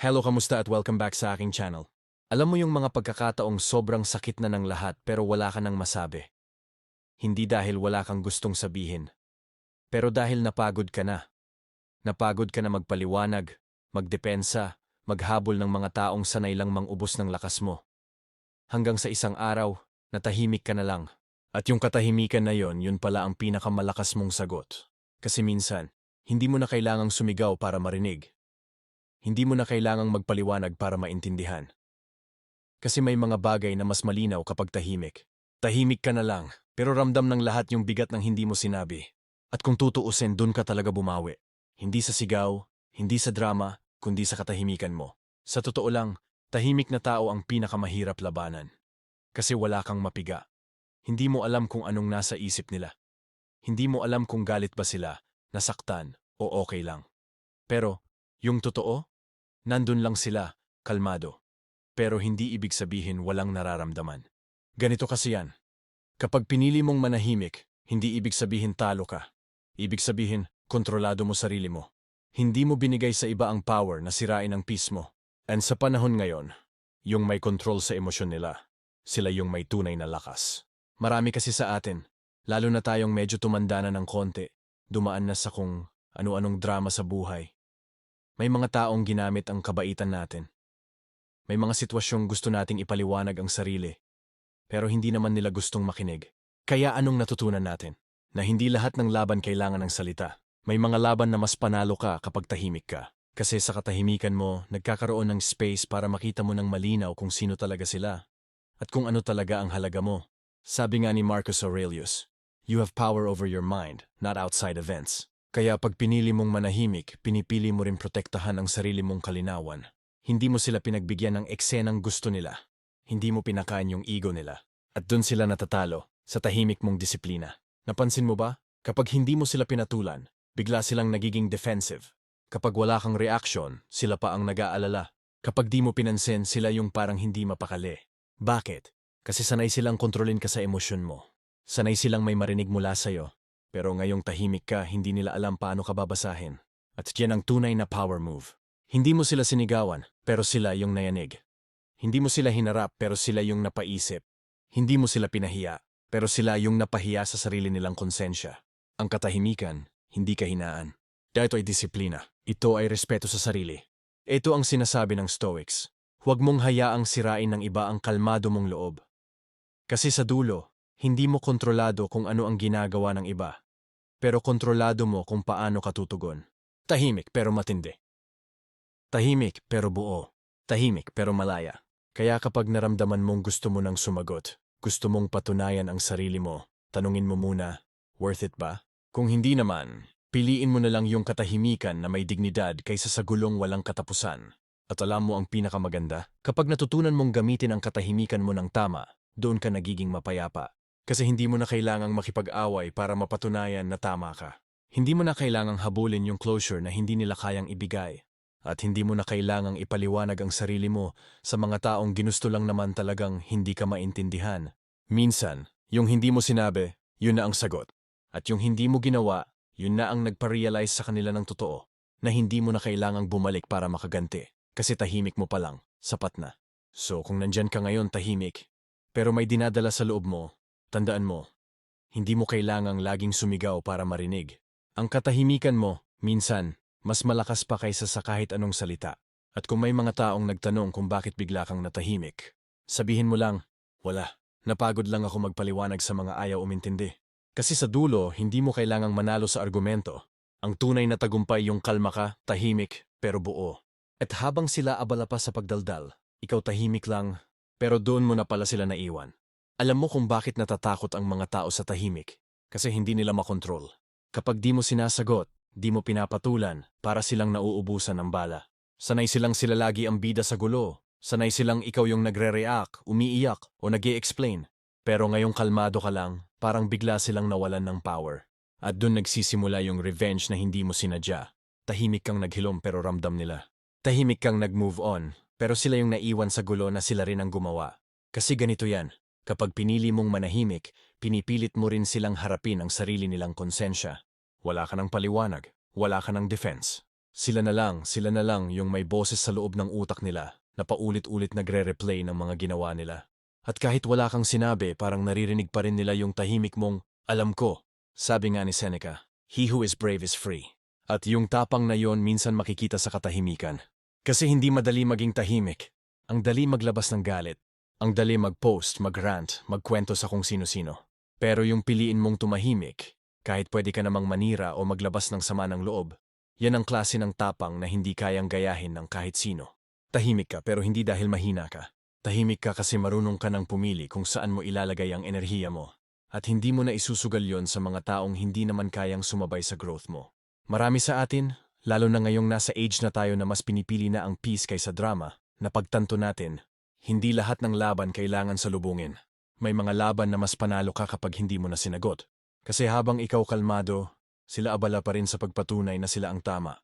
Hello, kamusta at welcome back sa aking channel. Alam mo yung mga pagkakataong sobrang sakit na ng lahat pero wala ka nang masabi. Hindi dahil wala kang gustong sabihin. Pero dahil napagod ka na. Napagod ka na magpaliwanag, magdepensa, maghabol ng mga taong sanay lang mangubos ng lakas mo. Hanggang sa isang araw, natahimik ka na lang. At yung katahimikan na yon, yun pala ang pinakamalakas mong sagot. Kasi minsan, hindi mo na kailangang sumigaw para marinig. Hindi mo na kailangang magpaliwanag para maintindihan. Kasi may mga bagay na mas malinaw kapag tahimik. Tahimik ka na lang, pero ramdam ng lahat yung bigat ng hindi mo sinabi. At kung tutuusin, dun ka talaga bumawi. Hindi sa sigaw, hindi sa drama, kundi sa katahimikan mo. Sa totoo lang, tahimik na tao ang pinakamahirap labanan. Kasi wala kang mapiga. Hindi mo alam kung anong nasa isip nila. Hindi mo alam kung galit ba sila, nasaktan, o okay lang. Pero, yung totoo, nandun lang sila, kalmado. Pero hindi ibig sabihin walang nararamdaman. Ganito kasi yan. Kapag pinili mong manahimik, hindi ibig sabihin talo ka. Ibig sabihin, kontrolado mo sarili mo. Hindi mo binigay sa iba ang power na sirain ang peace mo. And sa panahon ngayon, yung may control sa emosyon nila, sila yung may tunay na lakas. Marami kasi sa atin, lalo na tayong medyo tumanda na ng konti, dumaan na sa kung ano-anong drama sa buhay. May mga taong ginamit ang kabaitan natin. May mga sitwasyong gusto nating ipaliwanag ang sarili, pero hindi naman nila gustong makinig. Kaya anong natutunan natin? Na hindi lahat ng laban kailangan ng salita. May mga laban na mas panalo ka kapag tahimik ka. Kasi sa katahimikan mo, nagkakaroon ng space para makita mo ng malinaw kung sino talaga sila. At kung ano talaga ang halaga mo. Sabi nga ni Marcus Aurelius, You have power over your mind, not outside events. Kaya pag pinili mong manahimik, pinipili mo rin protektahan ang sarili mong kalinawan. Hindi mo sila pinagbigyan ng eksenang gusto nila. Hindi mo pinakain yung ego nila. At dun sila natatalo, sa tahimik mong disiplina. Napansin mo ba? Kapag hindi mo sila pinatulan, bigla silang nagiging defensive. Kapag wala kang reaction, sila pa ang nag-aalala. Kapag di mo pinansin, sila yung parang hindi mapakali. Bakit? Kasi sanay silang kontrolin ka sa emosyon mo. Sanay silang may marinig mula sa'yo. Pero ngayong tahimik ka, hindi nila alam paano ka babasahin. At yan ang tunay na power move. Hindi mo sila sinigawan, pero sila yung nayanig. Hindi mo sila hinarap, pero sila yung napaisip. Hindi mo sila pinahiya, pero sila yung napahiya sa sarili nilang konsensya. Ang katahimikan, hindi kahinaan. Ito ay disiplina. Ito ay respeto sa sarili. Ito ang sinasabi ng Stoics. Huwag mong hayaang sirain ng iba ang kalmado mong loob. Kasi sa dulo, hindi mo kontrolado kung ano ang ginagawa ng iba. Pero kontrolado mo kung paano ka tutugon. Tahimik pero matindi. Tahimik pero buo. Tahimik pero malaya. Kaya kapag naramdaman mong gusto mo nang sumagot, gusto mong patunayan ang sarili mo, tanungin mo muna, worth it ba? Kung hindi naman, piliin mo na lang yung katahimikan na may dignidad kaysa sa gulong walang katapusan. At alam mo ang pinakamaganda? Kapag natutunan mong gamitin ang katahimikan mo ng tama, doon ka nagiging mapayapa. Kasi hindi mo na kailangang makipag-away para mapatunayan na tama ka. Hindi mo na kailangang habulin yung closure na hindi nila kayang ibigay. At hindi mo na kailangang ipaliwanag ang sarili mo sa mga taong ginusto lang naman talagang hindi ka maintindihan. Minsan, yung hindi mo sinabi, yun na ang sagot. At yung hindi mo ginawa, yun na ang nagpa-realize sa kanila ng totoo na hindi mo na kailangang bumalik para makaganti. Kasi tahimik mo pa lang, sapat na. So kung nandyan ka ngayon tahimik, pero may dinadala sa loob mo, tandaan mo, hindi mo kailangang laging sumigaw para marinig. Ang katahimikan mo, minsan, mas malakas pa kaysa sa kahit anong salita. At kung may mga taong nagtanong kung bakit bigla kang natahimik, sabihin mo lang, wala, napagod lang ako magpaliwanag sa mga ayaw umintindi. Kasi sa dulo, hindi mo kailangang manalo sa argumento. Ang tunay na tagumpay yung kalma ka, tahimik, pero buo. At habang sila abala pa sa pagdaldal, ikaw tahimik lang, pero doon mo na pala sila naiwan. Alam mo kung bakit natatakot ang mga tao sa tahimik? Kasi hindi nila makontrol. Kapag di mo sinasagot, di mo pinapatulan, para silang nauubusan ng bala. Sanay silang sila lagi ang bida sa gulo. Sanay silang ikaw yung nagre-react, umiiyak, o nag explain Pero ngayong kalmado ka lang, parang bigla silang nawalan ng power. At doon nagsisimula yung revenge na hindi mo sinadya. Tahimik kang naghilom pero ramdam nila. Tahimik kang nag-move on, pero sila yung naiwan sa gulo na sila rin ang gumawa. Kasi ganito yan, kapag pinili mong manahimik, pinipilit mo rin silang harapin ang sarili nilang konsensya. Wala ka ng paliwanag, wala ka ng defense. Sila na lang, sila na lang yung may boses sa loob ng utak nila na paulit-ulit nagre-replay ng mga ginawa nila. At kahit wala kang sinabi, parang naririnig pa rin nila yung tahimik mong, alam ko, sabi nga ni Seneca, he who is brave is free. At yung tapang na yon minsan makikita sa katahimikan. Kasi hindi madali maging tahimik. Ang dali maglabas ng galit. Ang dali mag-post, mag-rant, magkwento sa kung sino-sino. Pero yung piliin mong tumahimik, kahit pwede ka namang manira o maglabas ng sama ng loob, yan ang klase ng tapang na hindi kayang gayahin ng kahit sino. Tahimik ka pero hindi dahil mahina ka. Tahimik ka kasi marunong ka ng pumili kung saan mo ilalagay ang enerhiya mo. At hindi mo na isusugal yon sa mga taong hindi naman kayang sumabay sa growth mo. Marami sa atin, lalo na ngayong nasa age na tayo na mas pinipili na ang peace kaysa drama, na pagtanto natin, hindi lahat ng laban kailangan salubungin. May mga laban na mas panalo ka kapag hindi mo na sinagot. Kasi habang ikaw kalmado, sila abala pa rin sa pagpatunay na sila ang tama.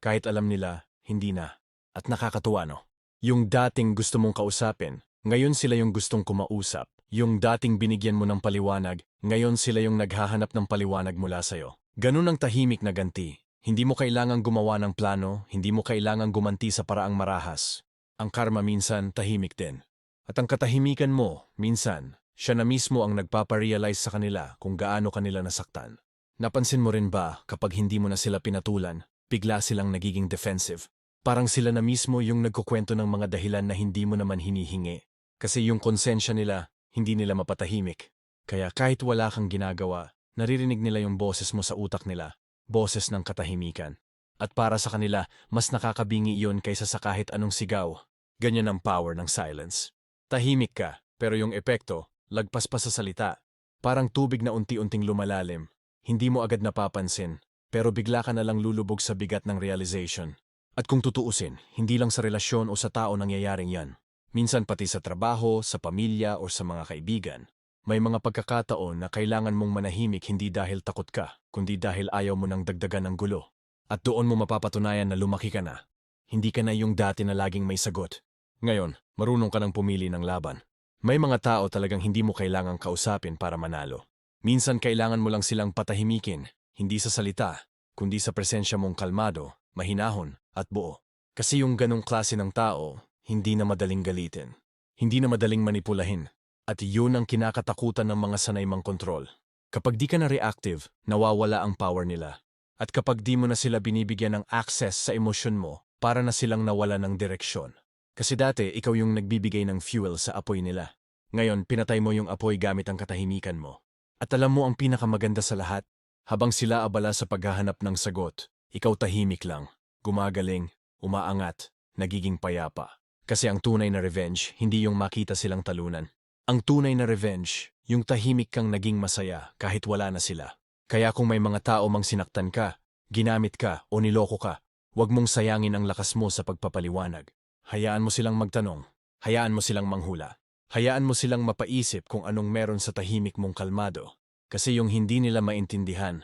Kahit alam nila, hindi na. At nakakatuwa no? Yung dating gusto mong kausapin, ngayon sila yung gustong kumausap. Yung dating binigyan mo ng paliwanag, ngayon sila yung naghahanap ng paliwanag mula sa'yo. Ganun ang tahimik na ganti. Hindi mo kailangang gumawa ng plano, hindi mo kailangang gumanti sa paraang marahas. Ang karma minsan tahimik din. At ang katahimikan mo, minsan, siya na mismo ang nagpaparealize sa kanila kung gaano kanila nasaktan. Napansin mo rin ba kapag hindi mo na sila pinatulan, bigla silang nagiging defensive? Parang sila na mismo yung nagkukwento ng mga dahilan na hindi mo naman hinihingi. Kasi yung konsensya nila, hindi nila mapatahimik. Kaya kahit wala kang ginagawa, naririnig nila yung boses mo sa utak nila, boses ng katahimikan. At para sa kanila, mas nakakabingi iyon kaysa sa kahit anong sigaw. Ganyan ang power ng silence. Tahimik ka, pero yung epekto, lagpas pa sa salita. Parang tubig na unti-unting lumalalim. Hindi mo agad napapansin, pero bigla ka na lang lulubog sa bigat ng realization. At kung tutuusin, hindi lang sa relasyon o sa tao nangyayaring yan. Minsan pati sa trabaho, sa pamilya o sa mga kaibigan. May mga pagkakataon na kailangan mong manahimik hindi dahil takot ka, kundi dahil ayaw mo ng dagdagan ng gulo. At doon mo mapapatunayan na lumaki ka na. Hindi ka na yung dati na laging may sagot. Ngayon, marunong ka ng pumili ng laban. May mga tao talagang hindi mo kailangang kausapin para manalo. Minsan kailangan mo lang silang patahimikin, hindi sa salita, kundi sa presensya mong kalmado, mahinahon, at buo. Kasi yung ganong klase ng tao, hindi na madaling galitin. Hindi na madaling manipulahin. At yun ang kinakatakutan ng mga sanay mang kontrol. Kapag di ka na reactive, nawawala ang power nila. At kapag di mo na sila binibigyan ng access sa emosyon mo, para na silang nawala ng direksyon. Kasi dati, ikaw yung nagbibigay ng fuel sa apoy nila. Ngayon, pinatay mo yung apoy gamit ang katahimikan mo. At alam mo ang pinakamaganda sa lahat? Habang sila abala sa paghahanap ng sagot, ikaw tahimik lang, gumagaling, umaangat, nagiging payapa. Kasi ang tunay na revenge, hindi yung makita silang talunan. Ang tunay na revenge, yung tahimik kang naging masaya kahit wala na sila. Kaya kung may mga tao mang sinaktan ka, ginamit ka o niloko ka, huwag mong sayangin ang lakas mo sa pagpapaliwanag. Hayaan mo silang magtanong. Hayaan mo silang manghula. Hayaan mo silang mapaisip kung anong meron sa tahimik mong kalmado. Kasi yung hindi nila maintindihan,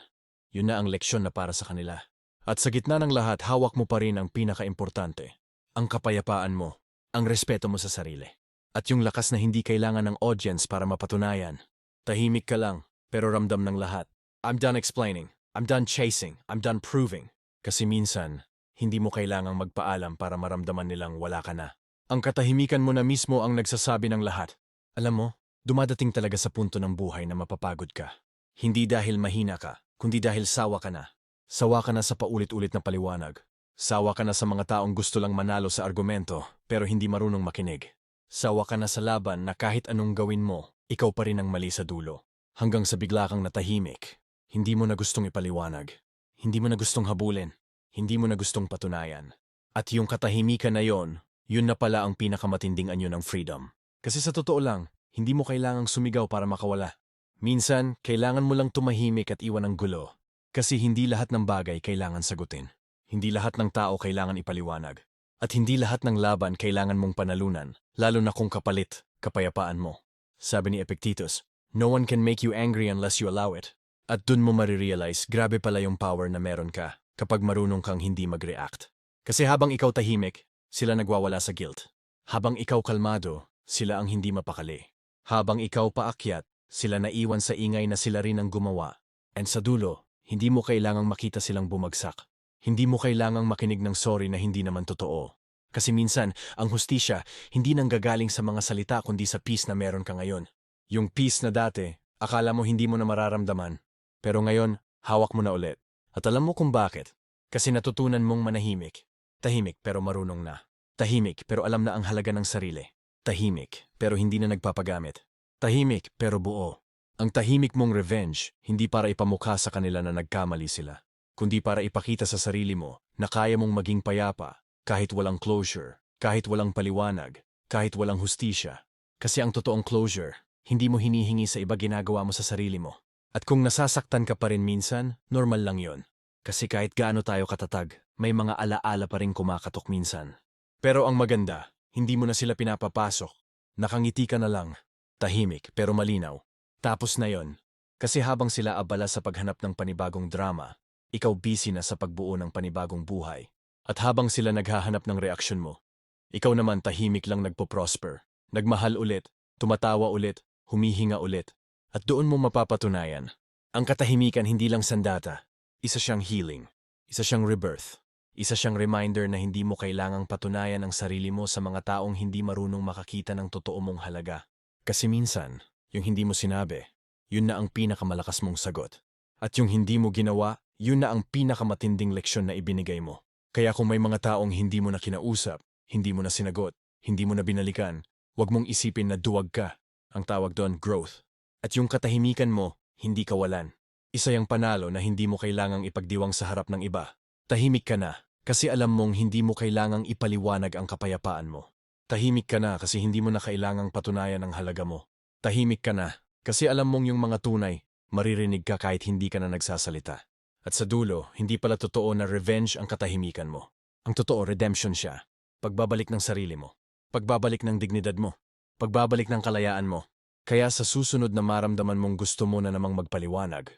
yun na ang leksyon na para sa kanila. At sa gitna ng lahat, hawak mo pa rin ang pinaka-importante. Ang kapayapaan mo, ang respeto mo sa sarili. At yung lakas na hindi kailangan ng audience para mapatunayan. Tahimik ka lang, pero ramdam ng lahat. I'm done explaining. I'm done chasing. I'm done proving. Kasi minsan, hindi mo kailangang magpaalam para maramdaman nilang wala ka na. Ang katahimikan mo na mismo ang nagsasabi ng lahat. Alam mo, dumadating talaga sa punto ng buhay na mapapagod ka. Hindi dahil mahina ka, kundi dahil sawa ka na. Sawa ka na sa paulit-ulit na paliwanag. Sawa ka na sa mga taong gusto lang manalo sa argumento pero hindi marunong makinig. Sawa ka na sa laban na kahit anong gawin mo, ikaw pa rin ang mali sa dulo. Hanggang sa bigla kang natahimik, hindi mo na gustong ipaliwanag. Hindi mo na gustong habulin. Hindi mo na gustong patunayan. At yung katahimikan na yon, yun na pala ang pinakamatinding anyo ng freedom. Kasi sa totoo lang, hindi mo kailangang sumigaw para makawala. Minsan, kailangan mo lang tumahimik at iwan ang gulo. Kasi hindi lahat ng bagay kailangan sagutin. Hindi lahat ng tao kailangan ipaliwanag. At hindi lahat ng laban kailangan mong panalunan, lalo na kung kapalit, kapayapaan mo. Sabi ni Epictetus, No one can make you angry unless you allow it. At dun mo marirealize, grabe pala yung power na meron ka kapag marunong kang hindi mag-react. Kasi habang ikaw tahimik, sila nagwawala sa guilt. Habang ikaw kalmado, sila ang hindi mapakali. Habang ikaw paakyat, sila naiwan sa ingay na sila rin ang gumawa. And sa dulo, hindi mo kailangang makita silang bumagsak. Hindi mo kailangang makinig ng sorry na hindi naman totoo. Kasi minsan, ang hustisya hindi nanggagaling sa mga salita kundi sa peace na meron ka ngayon. Yung peace na dati, akala mo hindi mo na mararamdaman. Pero ngayon, hawak mo na ulit. At alam mo kung bakit. Kasi natutunan mong manahimik. Tahimik pero marunong na. Tahimik pero alam na ang halaga ng sarili. Tahimik pero hindi na nagpapagamit. Tahimik pero buo. Ang tahimik mong revenge, hindi para ipamukha sa kanila na nagkamali sila, kundi para ipakita sa sarili mo na kaya mong maging payapa kahit walang closure, kahit walang paliwanag, kahit walang hustisya. Kasi ang totoong closure, hindi mo hinihingi sa iba ginagawa mo sa sarili mo. At kung nasasaktan ka pa rin minsan, normal lang yon. Kasi kahit gaano tayo katatag, may mga alaala pa rin kumakatok minsan. Pero ang maganda, hindi mo na sila pinapapasok. Nakangiti ka na lang. Tahimik pero malinaw. Tapos na yon. Kasi habang sila abala sa paghanap ng panibagong drama, ikaw busy na sa pagbuo ng panibagong buhay. At habang sila naghahanap ng reaksyon mo, ikaw naman tahimik lang nagpo-prosper, nagmahal ulit, tumatawa ulit, humihinga ulit. At doon mo mapapatunayan, ang katahimikan hindi lang sandata, isa siyang healing, isa siyang rebirth, isa siyang reminder na hindi mo kailangang patunayan ang sarili mo sa mga taong hindi marunong makakita ng totoo mong halaga. Kasi minsan, yung hindi mo sinabi, yun na ang pinakamalakas mong sagot. At yung hindi mo ginawa, yun na ang pinakamatinding leksyon na ibinigay mo. Kaya kung may mga taong hindi mo na kinausap, hindi mo na sinagot, hindi mo na binalikan, huwag mong isipin na duwag ka. Ang tawag doon, growth. At yung katahimikan mo, hindi kawalan. Isa yung panalo na hindi mo kailangang ipagdiwang sa harap ng iba. Tahimik ka na, kasi alam mong hindi mo kailangang ipaliwanag ang kapayapaan mo. Tahimik ka na kasi hindi mo na kailangang patunayan ang halaga mo. Tahimik ka na, kasi alam mong yung mga tunay, maririnig ka kahit hindi ka na nagsasalita. At sa dulo, hindi pala totoo na revenge ang katahimikan mo. Ang totoo, redemption siya. Pagbabalik ng sarili mo. Pagbabalik ng dignidad mo. Pagbabalik ng kalayaan mo. Kaya sa susunod na maramdaman mong gusto mo na namang magpaliwanag,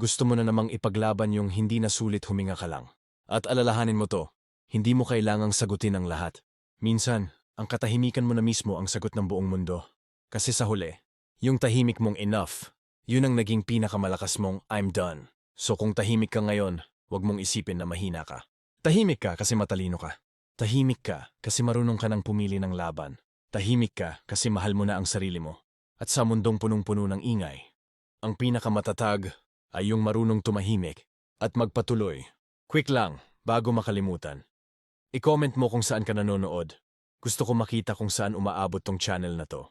gusto mo na namang ipaglaban yung hindi na sulit huminga ka lang. At alalahanin mo to, hindi mo kailangang sagutin ang lahat. Minsan, ang katahimikan mo na mismo ang sagot ng buong mundo. Kasi sa huli, yung tahimik mong enough, yun ang naging pinakamalakas mong I'm done. So kung tahimik ka ngayon, wag mong isipin na mahina ka. Tahimik ka kasi matalino ka. Tahimik ka kasi marunong ka nang pumili ng laban. Tahimik ka kasi mahal mo na ang sarili mo. At sa mundong punong-puno ng ingay, ang pinakamatatag ay yung marunong tumahimik at magpatuloy. Quick lang, bago makalimutan. I-comment mo kung saan ka nanonood. Gusto ko makita kung saan umaabot tong channel na to.